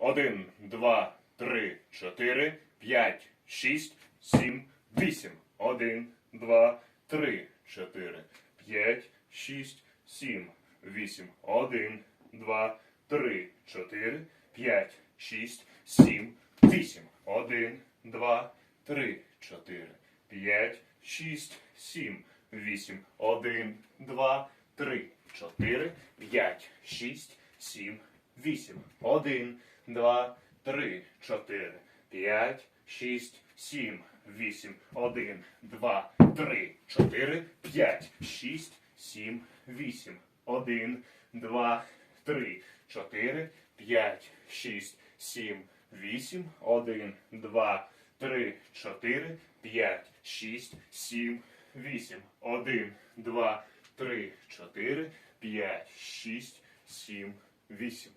Один, два, три, чотири, п'ять, шість, сім, вісім. Один, два, три, чотири, п'ять, шість, сім, вісім. Один, два, три, чотири, п'ять, шість, сім, вісім. Один, два, три, чотири, п'ять, шість, сім, вісім. Один, два, три, чотири, п'ять, шість, сім, вісім. Один, два, три, чотири, п'ять, шість, сім, вісім. Один, два, три, чотири, п'ять, шість, сім, вісім. Один, два, три, чотири, п'ять, шість, сім, вісім. Один, два, три, чотири, п'ять, шість, сім, вісім. Один, два, три, чотири, п'ять, шість, сім, вісім.